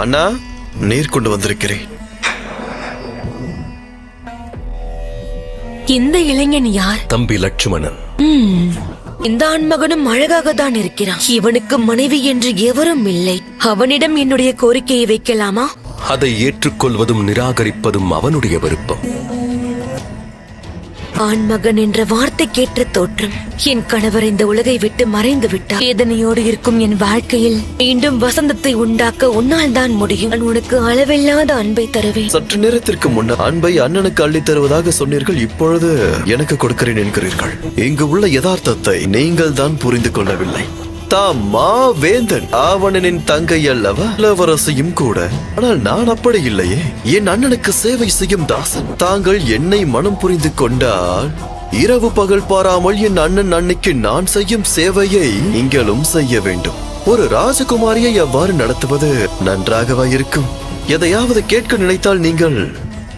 அண்ணா நீர் கொண்டு வந்திருக்கிறேன். இந்த இளைஞன் யார்? தம்பி லட்சுமணன். ம், இந்த ஆண்மகனும் அழகாக தான் இருக்கிறான். இவனுக்கு மனைவி என்று எவரும் இல்லை. அவனிடம் என்னுடைய கோரிக்கையை வைக்கலாமா? அதை ஏற்றுக்கொள்வதும் நிராகரிப்பதும் அவனுடைய விருப்பம். ஆண் மகன் என்ற வார்த்தை கேட்ட தோற்றம். என் கணவர் இந்த உலகை விட்டு மறைந்து விட்டார். வேதனையோடு இருக்கும் என் வாழ்க்கையில் மீண்டும் வசந்தத்தை உண்டாக்க உன்னால் தான் முடியும். நான் உனக்கு அளவில்லாத அன்பை தருவேன். சற்று நேரத்திற்கு முன்னர் அன்பை அண்ணனுக்கு அள்ளித் தருவதாக சொன்னீர்கள். இப்பொழுது எனக்கு கொடுக்கிறேன் என்கிறீர்கள். இங்கு உள்ள யதார்த்தத்தை நீங்கள் தான் புரிந்து கொள்ளவில்லை. தாம் மா வேந்தன் ஆவணனின் தங்கை அல்லவா? இளவரசியும் கூட. ஆனால் நான் அப்படி இல்லையே. என் அண்ணனுக்கு சேவை செய்யும் தாசன். தாங்கள் என்னை மனம் புரிந்து கொண்டால் இரவு பகல் பாராமல் என் அண்ணன் அன்னைக்கு நான் செய்யும் சேவையை நீங்களும் செய்ய வேண்டும். ஒரு ராஜகுமாரியை அவ்வாறு நடத்துவது நன்றாகவா இருக்கும். எதையாவது கேட்க நினைத்தால் நீங்கள்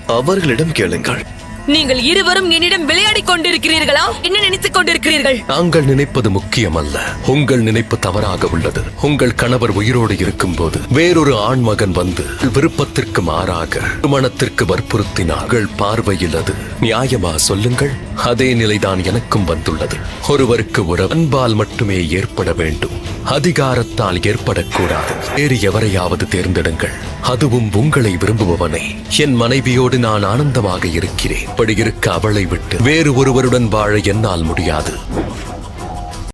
அவர்களிடம் கேளுங்கள். நீங்கள் இருவரும் என்னிடம் விளையாடிக் கொண்டிருக்கிறீர்களா? என்ன நினைத்துக் கொண்டிருக்கிறீர்கள்? நாங்கள் நினைப்பது முக்கியமல்ல. உங்கள் நினைப்பு தவறாக உள்ளது. உங்கள் கணவர் உயிரோடு இருக்கும்போது வேறொரு ஆண்மகன் வந்து விருப்பத்திற்கு மாறாக திருமணத்திற்கு வற்புறுத்தினார்கள். பார்வையில் அது நியாயமா சொல்லுங்கள்? அதே நிலைதான் எனக்கும் வந்துள்ளது. ஒருவருக்கு ஒரு அன்பால் மட்டுமே ஏற்பட வேண்டும். அதிகாரத்தால் ஏற்படக்கூடாது. வேறு எவரையாவது தேர்ந்தெடுங்கள். அதுவும் உங்களை விரும்புபவனை. என் மனைவியோடு நான் ஆனந்தமாக இருக்கிறேன். இப்படி இருக்க அவளை விட்டு வேறு ஒருவருடன் வாழ என்னால் முடியாது.